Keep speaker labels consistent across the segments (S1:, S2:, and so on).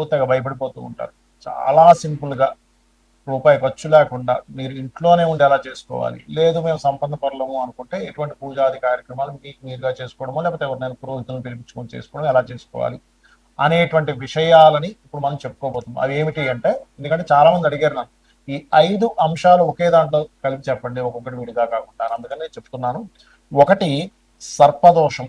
S1: ఊతగా భయపడిపోతూ ఉంటారు. చాలా సింపుల్గా రూపాయి ఖర్చు లేకుండా మీరు ఇంట్లోనే ఉండి ఎలా చేసుకోవాలి? లేదు మేము సంపన్న పరలము అనుకుంటే ఎటువంటి పూజాది కార్యక్రమాలు మీకు మీరుగా చేసుకోవడమో లేకపోతే ఎవరినైనా పురోహితులను పిలిపించుకొని చేసుకోవడం ఎలా చేసుకోవాలి? అనేటువంటి విషయాలని ఇప్పుడు మనం చెప్పుకోబోతున్నాం. అవి ఏమిటి అంటే ఎందుకంటే చాలా మంది అడిగారు నాకు ఈ ఐదు అంశాలు ఒకే దాంట్లో కలిపి చెప్పండి ఒక్కొక్కటి విడిగా కాకుండా. అందుకని నేను చెప్తున్నాను. ఒకటి సర్పదోషం.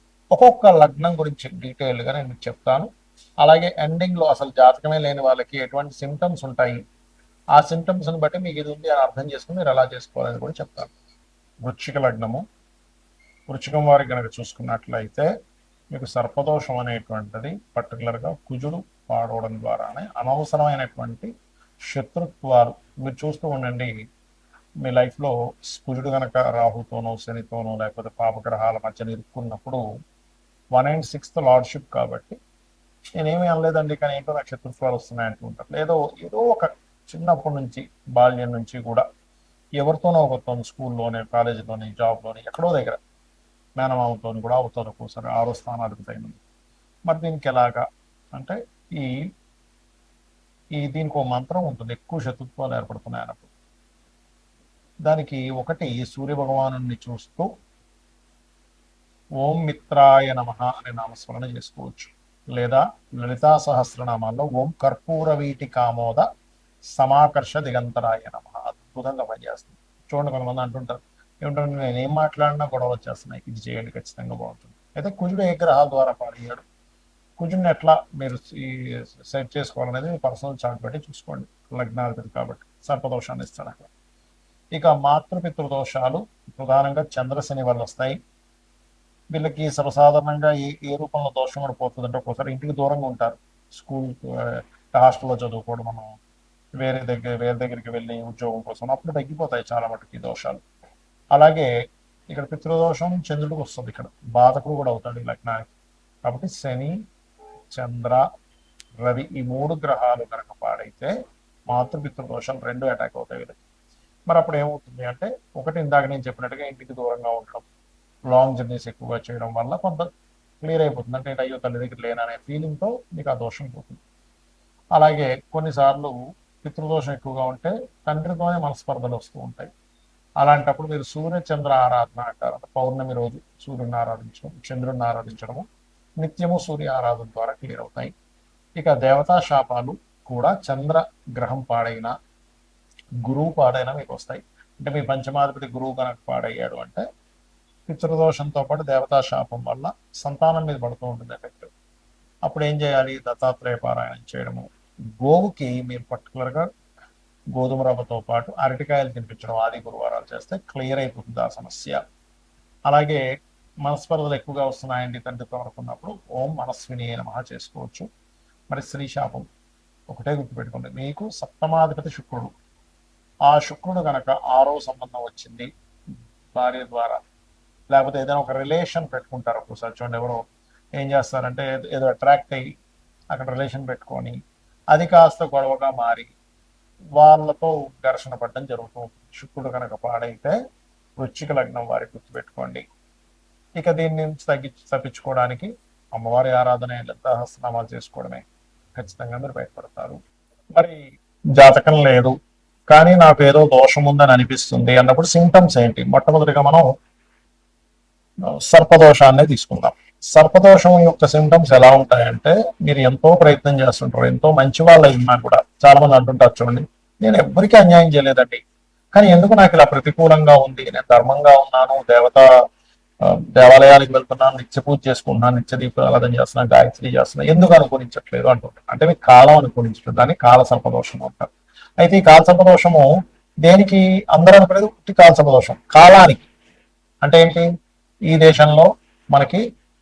S1: ఒక్కొక్క లగ్నం గురించి డీటెయిల్గా నేను మీకు చెప్తాను. అలాగే ఎండింగ్లో అసలు జాతకమే లేని వాళ్ళకి ఎటువంటి సిమ్టమ్స్ ఉంటాయి ఆ సిమ్టమ్స్ని బట్టి మీకు ఇది ఉంది అని అర్థం చేసుకుని మీరు ఎలా చేసుకోవాలని కూడా చెప్తాను. వృచ్చిక లగ్నము. వృచ్చికం వారికి కనుక చూసుకున్నట్లయితే మీకు సర్పదోషం అనేటువంటిది పర్టికులర్గా కుజుడు వాడవడం ద్వారానే అనవసరమైనటువంటి శత్రుత్వాలు మీరు చూస్తూ ఉండండి. మీ లైఫ్లో కుజుడు కనుక రాహుతోనో శనితోనో లేకపోతే పాపగ్రహాల మధ్య ఇరుక్కున్నప్పుడు వన్ అండ్ సిక్స్త్ లార్డ్షిప్ కాబట్టి నేనేమీ అనలేదండి కానీ ఏంటో నాకు శత్రుత్వాలు వస్తున్నాయి అంటుంటారు లేదో ఏదో ఒక చిన్నప్పటి నుంచి బాల్యం నుంచి కూడా ఎవరితోనో ఒకరితో స్కూల్లోనే కాలేజీలోని జాబ్లోని ఎక్కడో దగ్గర మేనమామతో కూడా అవతల ఒక్కోసారి ఆరో స్థానాలకు తగినది మరి దీనికి ఎలాగా? అంటే ఈ ఈ దీనికి ఒక మంత్రం ఉంటుంది ఎక్కువ శత్రుత్వాలు ఏర్పడుతున్నాయి అన్నప్పుడు దానికి ఒకటి సూర్య భగవాను చూస్తూ ఓం మిత్రాయ నమ అనే నామస్మరణ చేసుకోవచ్చు. లేదా లలితా సహస్రనామాల్లో ఓం కర్పూర వీటి కామోద సమాకర్ష దిగంతరాయ నమ. అద్భుతంగా పనిచేస్తుంది. చూడండి కొంతమంది అంటుంటారు ఏమిటంటే నేను ఏం మాట్లాడినా గొడవ వచ్చేస్తున్నాయి. ఇది చేయండి ఖచ్చితంగా బాగుంటుంది. అయితే కుజుడు ఏ గ్రహాల ద్వారా పాడయ్యాడు? కుజుడిని ఎట్లా మీరు ఈ సెట్ చేసుకోవాలనేది మీ పర్సనల్ చార్ట్ బట్టి చూసుకోండి. లగ్నాధిపతి కాబట్టి సర్పదోషాన్ని ఇస్తాడు అక్కడ. ఇక మాతృపితృ దోషాలు ప్రధానంగా చంద్రశని వల్ల వస్తాయి. వీళ్ళకి సర్వసాధారణంగా ఏ ఏ రూపంలో దోషం కూడా పోతుంది అంటే ఒక్కోసారి ఇంటికి దూరంగా ఉంటారు. స్కూల్ హాస్టల్లో చదువుకోవడం మనం వేరే దగ్గర వేరే దగ్గరికి వెళ్ళి ఉద్యోగం కోసం అప్పుడు తగ్గిపోతాయి చాలా మటుకు దోషాలు. అలాగే ఇక్కడ పితృదోషం చంద్రుడికి వస్తుంది ఇక్కడ. బాధకుడు కూడా అవుతాడు ఈ లగ్నానికి. కాబట్టి శని చంద్ర రవి ఈ మూడు గ్రహాలు కనుక పాడైతే మాతృపితృ దోషాలు రెండు అటాక్ అవుతాయి వీళ్ళకి. మరి అప్పుడు ఏమవుతుంది అంటే ఒకటి ఇందాక నేను చెప్పినట్టుగా ఇంటికి దూరంగా ఉండడం లాంగ్ జర్నీస్ ఎక్కువగా చేయడం వల్ల కొంత క్లియర్ అయిపోతుంది. అంటే అయ్యో తల్లి దగ్గర లేననే ఫీలింగ్తో మీకు ఆ దోషం పోతుంది. అలాగే కొన్నిసార్లు పితృదోషం ఎక్కువగా ఉంటే తండ్రితోనే మనస్పర్ధలు వస్తూ ఉంటాయి. అలాంటప్పుడు మీరు సూర్య చంద్ర ఆరాధన అంటారు. పౌర్ణమి రోజు సూర్యుని ఆరాధించడం చంద్రుడిని ఆరాధించడము నిత్యము సూర్య ఆరాధన ద్వారా క్లియర్ అవుతాయి. ఇక దేవతా శాపాలు కూడా చంద్ర గ్రహం పాడైన గురువు పాడైనా మీకు వస్తాయి. అంటే మీ పంచమాధిపతి గురువు కనుక పాడయ్యాడు అంటే పితృదోషంతో పాటు దేవతా శాపం వల్ల సంతానం మీద పడుతూ ఉంటుంది ఎఫెక్ట్ అప్పుడు ఏం చేయాలి? దత్తాత్రేయ పారాయణం చేయడము. గోవుకి మీరు పర్టికులర్గా గోధుమ రవ్వతో పాటు అరటికాయలు తినిపించడం ఆది గురువారాలు చేస్తే క్లియర్ అయిపోతుంది ఆ సమస్య. అలాగే మనస్పర్ధలు ఎక్కువగా వస్తున్నాయండి తండ్రితో అనుకున్నప్పుడు ఓం మనస్విని నమః చేసుకోవచ్చు. మరి స్త్రీ శాపం ఒకటే గుర్తుపెట్టుకోండి. మీకు సప్తమాధిపతి శుక్రుడు. ఆ శుక్రుడు కనుక ఆరో సంబంధం వచ్చింది భార్య ద్వారా లేకపోతే ఏదైనా ఒక రిలేషన్ పెట్టుకుంటారు ఒక్కోసారి చూడండి ఎవరో ఏం చేస్తారంటే ఏదో అట్రాక్ట్ అయ్యి అక్కడ రిలేషన్ పెట్టుకొని అది కాస్త గొడవగా మారి వాళ్ళతో ఘర్షణ పడడం జరుగుతుంది శుక్రుడు కనుక పాడైతే వృచ్చిక లగ్నం వారి గుర్తుపెట్టుకోండి. ఇక దీని నుంచి తగ్గి తప్పించుకోవడానికి అమ్మవారి ఆరాధన లతాహస్తనామాలు చేసుకోవడమే ఖచ్చితంగా మీరు బయటపడతారు. మరి జాతకం లేదు కానీ నాకు ఏదో దోషం ఉందని అనిపిస్తుంది అన్నప్పుడు సింటమ్స్ ఏంటి? మొట్టమొదటిగా మనం సర్పదోషాన్ని తీసుకుందాం. సర్పదోషం యొక్క సిమ్టమ్స్ ఎలా ఉంటాయంటే మీరు ఎంతో ప్రయత్నం చేస్తుంటారు ఎంతో మంచి వాళ్ళు ఉన్నా కూడా చాలా మంది అంటుంటారు చూడండి నేను ఎవ్వరికీ అన్యాయం చేయలేదండి. కానీ ఎందుకు నాకు ఇలా ప్రతికూలంగా ఉంది? నేను ధర్మంగా ఉన్నాను దేవత దేవాలయానికి వెళ్తున్నాను నిత్య పూజ చేసుకుంటున్నాను నిత్య దీపారాధన చేస్తున్నాను గాయత్రి చేస్తున్నాను ఎందుకు అనుకూలించట్లేదు అంటుంటారు. అంటే మీకు కాలం అనుకూలించట్లేదు దాన్ని కాల సర్పదోషం అంటారు. అయితే ఈ కాల సర్పదోషము దేనికి అందరూ అనుకునేది కాల సర్పదోషం కాలానికి. అంటే ఏంటి? ఈ దేశంలో మనకి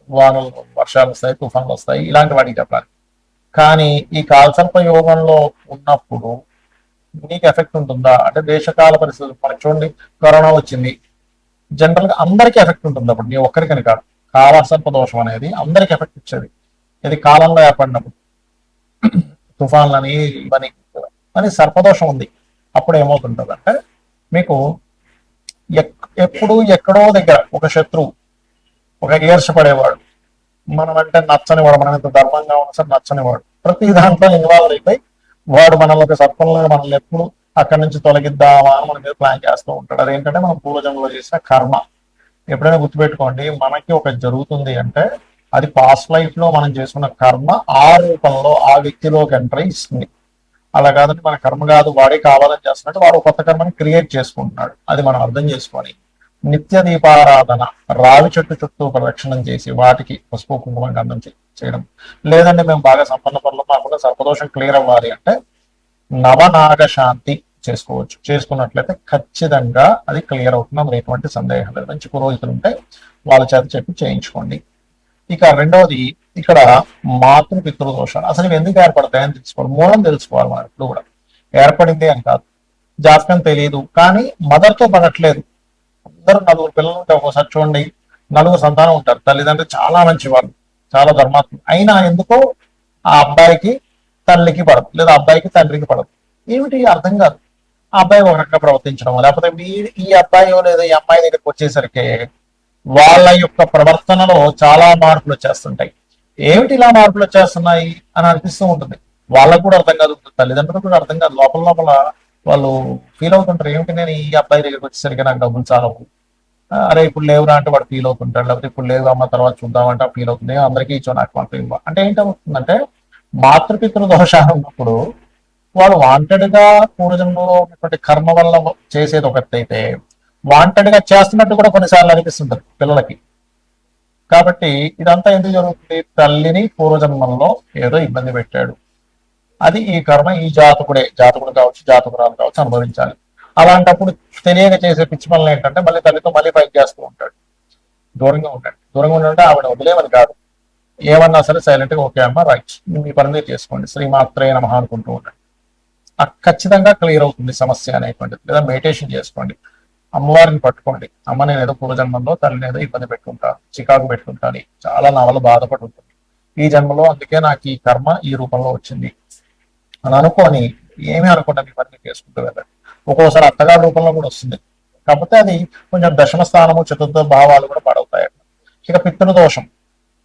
S1: వానలు వర్షాలు వస్తాయి తుఫాన్లు వస్తాయి ఇలాంటి వాటికి చెప్పాలి. కానీ ఈ కాలసర్ప యోగంలో ఉన్నప్పుడు నీకు ఎఫెక్ట్ ఉంటుందా? అంటే దేశకాల పరిస్థితులు మనకి చూడండి కరోనా వచ్చింది. జనరల్గా అందరికీ ఎఫెక్ట్ ఉంటుంది అప్పుడు నీ ఒక్కరికని కాదు. కాలసర్ప దోషం అనేది అందరికి ఎఫెక్ట్ ఇచ్చేది. ఇది కాలంలో ఏర్పడినప్పుడు. తుఫాన్లని ఇవన్నీ అని సర్పదోషం ఉంది. అప్పుడు ఏమవుతుంటుంది అంటే మీకు ఎప్పుడు ఎక్కడో దగ్గర ఒక శత్రువు ఒక ఈర్షపడేవాడు మనం అంటే నచ్చనివాడు మనం ఎంత ధర్మంగా ఉన్నా సరే నచ్చనివాడు. ప్రతి దాంట్లో ఇన్వాల్వ్ అయిపోయి వాడు మనల్ని ఒక సర్పంలో మనల్ని ఎప్పుడు అక్కడి నుంచి తొలగిద్దామా అని మన మీద ప్లాన్ చేస్తూ ఉంటాడు. అదేంటంటే మనం పూర్వజన్మలో చేసిన కర్మ. ఎప్పుడైనా గుర్తుపెట్టుకోండి మనకి ఒక జరుగుతుంది అంటే అది పాస్ట్ లైఫ్లో మనం చేసుకున్న కర్మ ఆ రూపంలో ఆ వ్యక్తిలోకి ఎంటర్ ఇస్తుంది. అలా కాదండి మన కర్మ కాదు వాడే కావాలని చేస్తున్నట్టు వాడు కొత్త కర్మని క్రియేట్ చేసుకుంటున్నాడు. అది మనం అర్థం చేసుకొని నిత్య దీపారాధన రావి చెట్టు చుట్టూ ప్రదక్షిణం చేసి వాటికి పసుపు కుంకుమ గంధం చేయడం. లేదంటే మేము బాగా సంపన్న పనులు మాకుండా సర్పదోషం క్లియర్ అవ్వాలి అంటే నవనాగ శాంతి చేసుకోవచ్చు. చేసుకున్నట్లయితే ఖచ్చితంగా అది క్లియర్ అవుతుంది అందులో ఎటువంటి సందేహం లేదు. మంచి పురోహితులు ఉంటే వాళ్ళ చేత చెప్పి చేయించుకోండి. ఇక రెండవది ఇక్కడ మాతృపితృ దోషాలు అసలు ఇవి ఎందుకు ఏర్పడతాయని తెలుసుకోవాలి. మూలం తెలుసుకోవాలి మనం ఇప్పుడు కూడా. ఏర్పడింది అని కాదు. జాతకం తెలియదు. కానీ మదర్తో పడట్లేదు. అందరూ నలుగురు పిల్లలు ఉంటే ఒకసారి చూడండి. నలుగురు సంతానం ఉంటారు. తల్లిదండ్రులు చాలా మంచి వాళ్ళు చాలా ధర్మాత్మ అయినా ఎందుకో ఆ అబ్బాయికి తల్లికి పడదు. లేదా అబ్బాయికి తండ్రికి పడదు. ఏమిటి? అర్థం కాదు. ఆ అబ్బాయి ఒక రకంగా ప్రవర్తించడం. లేకపోతే వీడి ఈ అబ్బాయి లేదా ఈ అమ్మాయి దగ్గరికి వచ్చేసరికి వాళ్ళ యొక్క ప్రవర్తనలో చాలా మార్పులు వచ్చేస్తుంటాయి. ఏమిటి ఇలా మార్పులు వచ్చేస్తున్నాయి అని అనిపిస్తూ ఉంటుంది. వాళ్ళకు కూడా అర్థం కాదు తల్లిదండ్రులకు కూడా అర్థం కాదు. లోపల లోపల వాళ్ళు ఫీల్ అవుతుంటారు. ఏమిటి నేను ఈ అబ్బాయి దగ్గరికి వచ్చేసరికి నాకు డబ్బులు చాలవు. అరే ఇప్పుడు లేవురా అంటే వాడు ఫీల్ అవుతుంటాడు. లేకపోతే ఇప్పుడు లేవు అమ్మ తర్వాత చూద్దామంటే ఫీల్ అవుతుంది. అందరికీ ఇచ్చో నాకు మాత్రం ఇవ్వ. అంటే ఏంటవుతుందంటే మాతృపితృ దోషాలు ఉన్నప్పుడు వాడు వాంటెడ్గా పూర్వజన్మలో ఉన్నటువంటి కర్మ వల్ల చేసేది ఒకటైతే వాంటెడ్గా చేస్తున్నట్టు కూడా కొన్నిసార్లు అనిపిస్తుంటారు పిల్లలకి. కాబట్టి ఇదంతా ఎందుకు జరుగుతుంది? తల్లిని పూర్వజన్మంలో ఏదో ఇబ్బంది పెట్టాడు. అది ఈ కర్మ ఈ జాతకుడే జాతకుడు కావచ్చు జాతకురాలు కావచ్చు అనుభవించాలి. అలాంటప్పుడు తెలియక చేసే పిచ్చి పనులు ఏంటంటే మళ్ళీ తల్లితో మళ్ళీ ఫైట్ చేస్తూ ఉంటాడు. దూరంగా ఉంటాడు. దూరంగా ఉండంటే ఆవిడ వదిలేమని కాదు. ఏమన్నా సరే సైలెంట్గా ఓకే అమ్మ రైట్ మీ పని మీరు చేసుకోండి. శ్రీమాత్రే నమః అనుకుంటూ ఉండండి. ఖచ్చితంగా క్లియర్ అవుతుంది సమస్య అనేటువంటిది. లేదా మెడిటేషన్ చేసుకోండి. అమ్మవారిని పట్టుకోండి. అమ్మ నేను ఏదో పూర్వజన్మంలో తల్లిని ఏదో ఇబ్బంది పెట్టుకుంటాను చికాకు పెట్టుకుంటాను చాలా నా వల్ల బాధపడి ఉంటుంది ఈ జన్మలో అందుకే నాకు ఈ కర్మ ఈ రూపంలో వచ్చింది. అని అనుకొని ఏమీ అనుకుంటా మీ పని చేసుకుంటూ వెళ్ళండి ఒక్కోసారి అత్తగారి రూపంలో కూడా వస్తుంది. కాకపోతే అది కొంచెం దశమ స్థానము చతుర్థ భావాలు కూడా పాడవుతాయి ఇక పితృదోషం.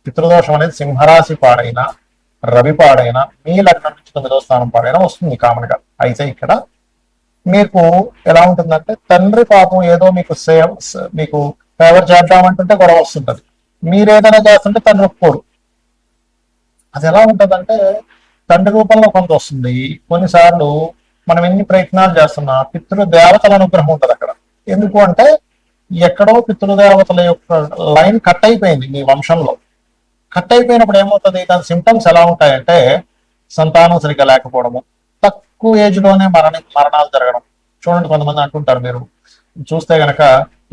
S1: పితృదోషం అనేది సింహరాశి పాడైనా రవి పాడైనా మీ లగ్నం నుంచి తొమ్మిదో స్థానం పాడైనా వస్తుంది కామన్గా అయితే ఇక్కడ మీకు ఎలా ఉంటుందంటే తండ్రి పాపం ఏదో మీకు సేవ మీకు ఫేవర్ చేద్దామంటుంటే గొడవ వస్తుంటది. మీరు ఏదైనా చేస్తుంటే తండ్రి ఒప్పుకోరు. అది ఎలా ఉంటదంటే తండ్రి రూపంలో కొంత వస్తుంది. కొన్నిసార్లు మనం ఎన్ని ప్రయత్నాలు చేస్తున్నా పితృదేవతల అనుగ్రహం ఉంటుంది అక్కడ. ఎందుకు అంటే ఎక్కడో పితృదేవతల యొక్క లైన్ కట్ అయిపోయింది మీ వంశంలో. కట్ అయిపోయినప్పుడు ఏమవుతుంది? దాని సిమ్టమ్స్ ఎలా ఉంటాయంటే సంతానం సరిగ్గా లేకపోవడము తక్కువ ఏజ్లోనే మరణ మరణాలు జరగడం. చూడండి కొంతమంది అంటుంటారు మీరు. చూస్తే గనక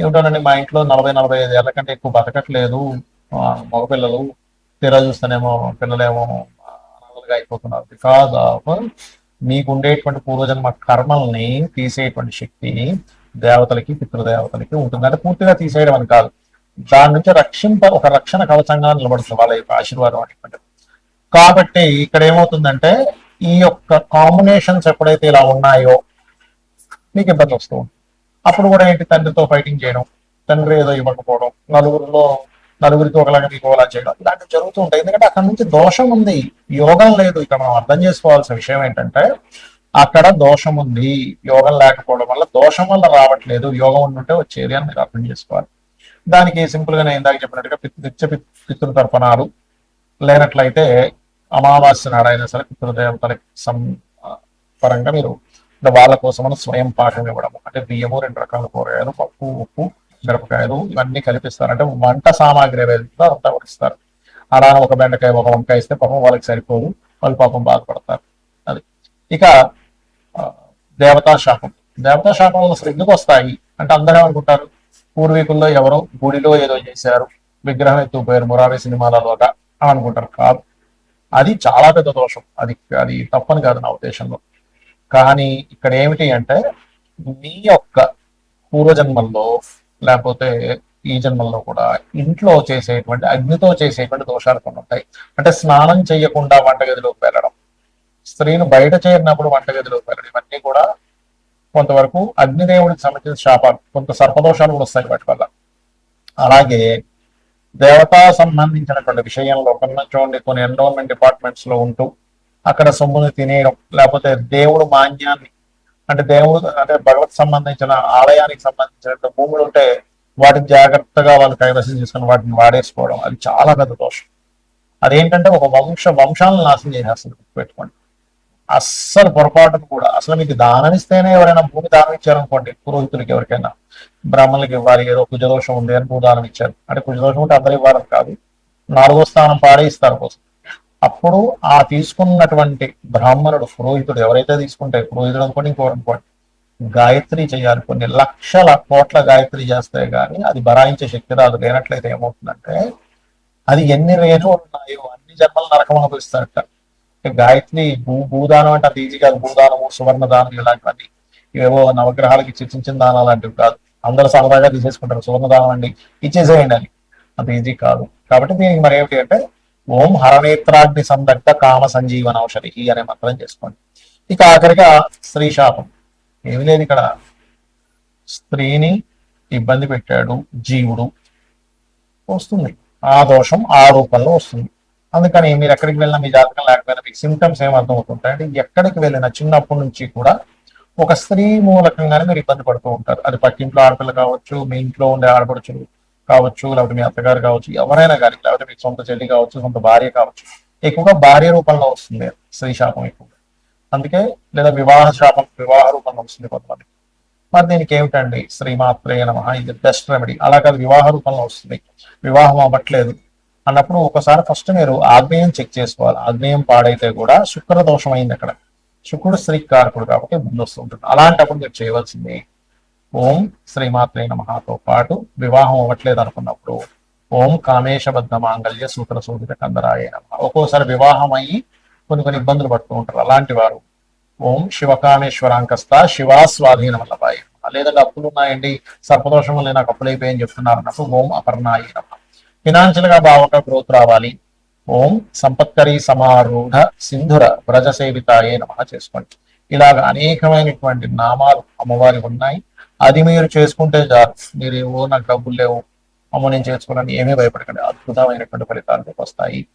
S1: ఏమిటోనండి మా ఇంట్లో నలభై నలభై ఐదు ఏళ్ళ కంటే ఎక్కువ బతకట్లేదు. మగపిల్లలు తీరా చూస్తేనేమో పిల్లలేమో అనాథలుగా అయిపోతున్నారు. బికాజ్ ఆఫ్ మీకు ఉండేటువంటి పూర్వజన్మ కర్మల్ని తీసేటువంటి శక్తి దేవతలకి పితృదేవతలకి ఉంటుంది. అంటే పూర్తిగా తీసేయడం అని కాదు. దాని నుంచి రక్షింప ఒక రక్షణ కవచంగా నిలబడుతుంది వాళ్ళ యొక్క ఆశీర్వాదం అటువంటి కాబట్టి ఇక్కడ ఏమవుతుందంటే ఈ యొక్క కాంబినేషన్స్ ఎప్పుడైతే ఇలా ఉన్నాయో మీకు ఇబ్బంది వస్తూ అప్పుడు కూడా ఏంటి తండ్రితో ఫైటింగ్ చేయడం తండ్రి ఏదో ఇవ్వకపోవడం నలుగురిలో నలుగురితో ఒకలాగా మీకు ఒకలా చేయడం ఇలాంటివి జరుగుతూ ఉంటాయి ఎందుకంటే అక్కడ నుంచి దోషం ఉంది యోగం లేదు ఇక్కడ మనం అర్థం చేసుకోవాల్సిన విషయం ఏంటంటే అక్కడ దోషం ఉంది యోగం లేకపోవడం వల్ల దోషం వల్ల రావట్లేదు యోగం ఉండుంటే వచ్చేది అని మీరు అర్థం చేసుకోవాలి దానికి సింపుల్గా నేను ఇందాక చెప్పినట్టుగా పితృ నిత్య పితృ తర్పణాలు లేనట్లయితే అమావాస్య నాడైనా సరే పితృదేవతలకి సం పరంగా మీరు వాళ్ళ కోసమని స్వయం పాఠం ఇవ్వడం అంటే బియ్యము రెండు రకాల కూరగాయలు పప్పు ఉప్పు మిరపకాయలు ఇవన్నీ కలిపిస్తారు అంటే వంట సామాగ్రి ఏదైతే అంతా వరిస్తారు అలా ఒక బెండకాయ ఒక వంకాయ ఇస్తే పాపం వాళ్ళకి సరిపోదు. వాళ్ళు పాపం బాధపడతారు. అది. ఇక దేవతా శాపం. దేవతా శాపం అసలు ఎందుకు వస్తాయి? అంటే అందరూ ఏమనుకుంటారు? పూర్వీకుల్లో ఎవరో గుడిలో ఏదో చేశారు విగ్రహం ఎత్తుకుపోయారు మురారి సినిమాలలోగా అనుకుంటారు. కాదు. అది చాలా పెద్ద దోషం. అది అది తప్పని కాదు నా ఉద్దేశంలో. కానీ ఇక్కడ ఏమిటి అంటే మీ యొక్క పూర్వజన్మల్లో లేకపోతే ఈ జన్మల్లో కూడా ఇంట్లో చేసేటువంటి అగ్నితో చేసేటువంటి దోషాలు కొన్ని ఉంటాయి. అంటే స్నానం చేయకుండా వంటగదిలోకి వెళ్ళడం. స్త్రీను బయట చేరినప్పుడు వంటగదిలోకి వెళ్ళడం. ఇవన్నీ కూడా కొంతవరకు అగ్నిదేవుడికి సంబంధించిన శాపాలు కొంత సర్పదోషాలు కూడా వస్తాయి వాటి వల్ల. అలాగే దేవతా సంబంధించినటువంటి విషయంలో కన్నా చూడండి కొన్ని ఎన్రోల్మెంట్ డిపార్ట్మెంట్స్లో ఉంటూ అక్కడ సొమ్ముని తినేయడం లేకపోతే దేవుడు మాన్యాన్ని అంటే దేవుడు అంటే భగవత్ సంబంధించిన ఆలయానికి సంబంధించిన భూములు ఉంటే వాటిని జాగ్రత్తగా వాళ్ళు కైవసం చేసుకుని వాటిని వాడేసుకోవడం అది చాలా పెద్ద దోషం. అదేంటంటే ఒక వంశ వంశాలను నాశనం చేసేస్తుంది పెట్టుకోండి అస్సలు పొరపాటును కూడా అసలు మీకు దానం ఇస్తేనే ఎవరైనా భూమి దానం ఇచ్చారనుకోండి పురోహితులకి ఎవరికైనా. బ్రాహ్మణులకు ఇవ్వాలి ఏదో కుజదోషం ఉంది అని భూదానం ఇచ్చారు. అంటే కుజదోషం ఉంటే అందరూ ఇవ్వాలని కాదు నాలుగో స్థానం పాడే ఇస్తారు కోసం. అప్పుడు ఆ తీసుకున్నటువంటి బ్రాహ్మణుడు పురోహితుడు ఎవరైతే తీసుకుంటే పురోహితుడు అనుకోండి ఇంకోటి అనుకోండి గాయత్రి చేయాలి. కొన్ని లక్షల కోట్ల గాయత్రి చేస్తే గానీ అది బరాయించే శక్తి రాదు. లేనట్లయితే ఏమవుతుందంటే అది ఎన్ని రేణువులు ఉన్నాయో అన్ని జన్మలు నరకం అనుభవిస్తారట. గాయత్రి భూ భూదానం అంటే అది ఈజీ కాదు. భూదానము సువర్ణ దానం ఇలాంటివన్నీ. ఇవేవో నవగ్రహాలకి చిన్న చిన్న దానాలు లాంటివి కాదు. అందరూ సరదాగా తీసేసుకుంటారు. సువర్ణ అండి ఇచ్చేసేయండి అని. అంత ఈజీ కాదు. కాబట్టి దీనికి మరి ఏమిటి అంటే ఓం హరనేత్రాగ్ని సందగ్ధ కామ సంజీవన ఔషధి. అనే మంత్రం చేసుకోండి. ఇక ఆఖరిగా స్త్రీ శాపం. ఏమి లేదు ఇక్కడ. స్త్రీని ఇబ్బంది పెట్టాడు జీవుడు. వస్తుంది. ఆ దోషం ఆ రూపంలో వస్తుంది. అందుకని మీరు ఎక్కడికి వెళ్ళినా మీ జాతకం లేకపోయినా మీకు సిమ్టమ్స్ ఏమర్థం అర్థమవుతుంటాయి అంటే ఎక్కడికి వెళ్ళినా చిన్నప్పటి నుంచి కూడా ఒక స్త్రీ మూలకంగానే మీరు ఇబ్బంది పడుతూ ఉంటారు. అది పక్కింట్లో ఆడపిల్ల కావచ్చు మీ ఇంట్లో ఉండే ఆడపడుచులు కావచ్చు లేకపోతే మీ అత్తగారు కావచ్చు ఎవరైనా కానీ లేకపోతే మీకు సొంత చెల్లి కావచ్చు సొంత భార్య కావచ్చు ఎక్కువగా భార్య రూపంలో వస్తుంది స్త్రీ శాపం ఎక్కువగా. అందుకే లేదా వివాహ శాపం వివాహ రూపంలో వస్తుంది కొంతమంది. మరి దీనికి ఏమిటండి? శ్రీమాత్రే నమ. ఇది బెస్ట్ రెమెడీ అలా కాదు వివాహ రూపంలో వస్తుంది. వివాహం అవ్వట్లేదు అన్నప్పుడు ఒకసారి ఫస్ట్ మీరు ఆగ్నేయం చెక్ చేసుకోవాలి. ఆగ్నేయం పాడైతే కూడా శుక్ర దోషం అయింది అక్కడ. శుకుడు శ్రీ కారకుడు కాబట్టి ముందు వస్తుంటుంది అలాంటప్పుడు మీరు చేయవలసింది ఓం శ్రీమాత్రే నమహతో పాటు వివాహం అవ్వట్లేదు అనుకున్నప్పుడు ఓం కామేశబద్ధ మాంగళ్య సూత్ర సూదిత కందరాయ నమ. ఒక్కోసారి వివాహం అయ్యి కొన్ని కొన్ని ఇబ్బందులు పడుతూ ఉంటారు. అలాంటి వారు ఓం శివకామేశ్వరాంకస్త శివా స్వాధీన వల్లభాయ లేదంటే అప్పులు ఉన్నాయండి సర్పదోషం వల్ల నాకు అప్పులు చెప్తున్నారు అన్నప్పుడు ఓం అపర్ణాయ నమ. ఫినాన్షియల్గా బాగా గ్రోత్ రావాలి. ఓం సంపత్కరీ సమారూఢ సింధుర వ్రజ సేవితాయే నమ చేసుకోండి. ఇలాగ అనేకమైనటువంటి నామాలు అమ్మవారి ఉన్నాయి. అది మీరు చేసుకుంటే చాలు. మీరు ఏవో నాకు డబ్బులు లేవు. అమ్మ నేను చేసుకోవాలని ఏమీ భయపడకండి. అద్భుతమైనటువంటి ఫలితాలు వస్తాయి.